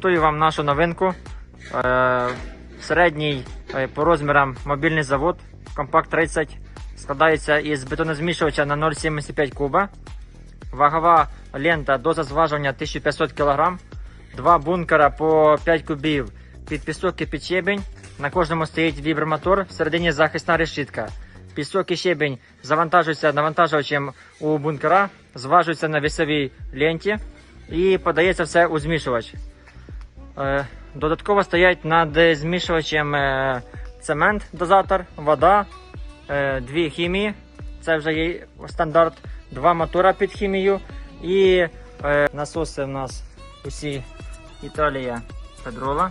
презентую вам нашу новинку. Е, середній е, по розмірам мобільний завод Компакт 30 складається із бетонозмішувача на 0,75 куба. Вагова лента доза зважування 1500 кг. Два бункера по 5 кубів під пісок і під щебень. На кожному стоїть вібромотор, всередині захисна решітка. Пісок і щебень завантажуються навантажувачем у бункера, зважуються на вісовій ленті і подається все у змішувач. Е, Додатково стоять над змішувачем е, цемент, дозатор, вода, е, дві хімії. Це вже є стандарт, два мотора під хімію і насоси в нас усі Італія Педрола.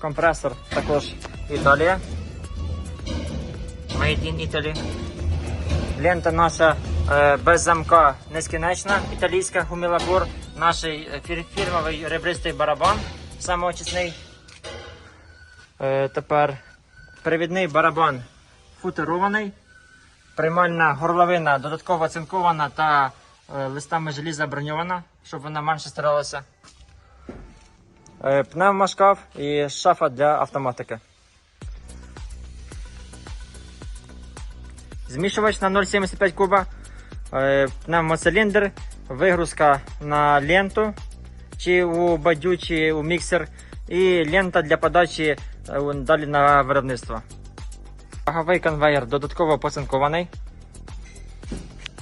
Компресор також Італія. Made in Italy. Лента наша без замка нескінчна, італійська гумілабор, наш е, фірмовий ребристий барабан, самоочисний. Е, тепер привідний барабан футерований, приймальна горловина додатково цинкована та е, листами желіза броньована, щоб вона менше старалася. Е, пневмошкаф і шафа для автоматики. Змішувач на 0,75 куба, е, пневмоциліндр, вигрузка на ленту, чи у бадю, чи у міксер, і лента для подачі е, далі на виробництво. Ваговий конвейер додатково поцинкований.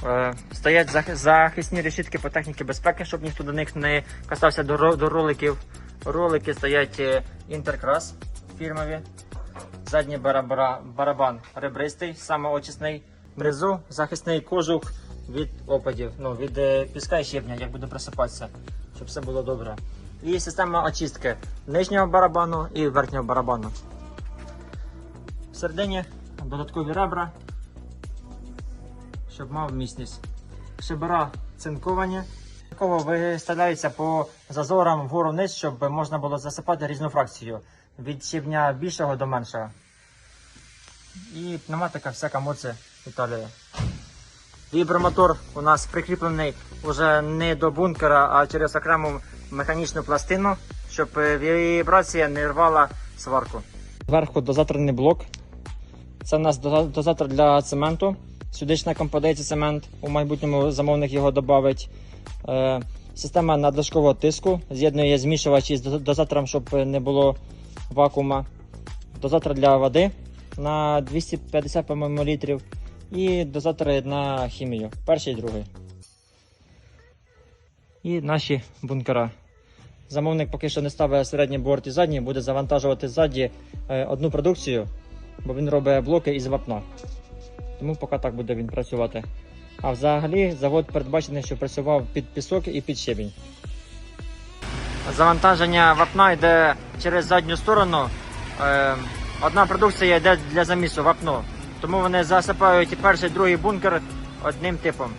Е, Стоять захисні решітки по техніці безпеки, щоб ніхто до них не касався до, роликів. Ролики стоять е, інтеркрас фірмові. Задній барабан ребристий, самоочисний. Внизу захисний кожух від опадів, ну, від е, піска і щебня, як буде присипатися, щоб все було добре. І система очистки нижнього барабану і верхнього барабану. Всередині додаткові ребра, щоб мав міцність. Шибера цинковані. Додатково виставляються по зазорам вгору вниз, щоб можна було засипати різну фракцію від щебня більшого до меншого. І пневматика всяка моці Італії. Вібромотор у нас прикріплений вже не до бункера, а через окрему механічну пластину, щоб е, вібрація не рвала сварку. Зверху дозаторний блок. Це у нас дозатор для цементу. Сюди ж на подається цемент. У майбутньому замовник його додавить. Е, система надлишкового тиску з'єднує змішувач із дозатором, щоб не було вакуума. Дозатор для води на 250 по-моєму, літрів. І дозатори на хімію. Перший і другий. І наші бункера. Замовник поки що не ставить середній борт і задній, буде завантажувати ззаді е, одну продукцію, бо він робить блоки із вапна. Тому поки так буде він працювати. А взагалі завод передбачений, що працював під пісок і під щебінь. Завантаження вапна йде через задню сторону. Е, одна продукція йде для замісу вапно. Тому вони засипають і перший, і другий бункер одним типом.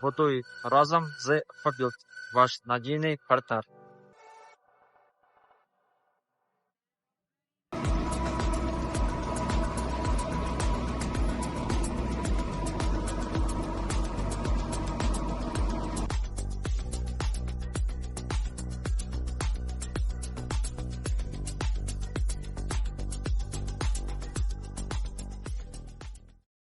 Готуй разом з Фабілд, ваш надійний партнер.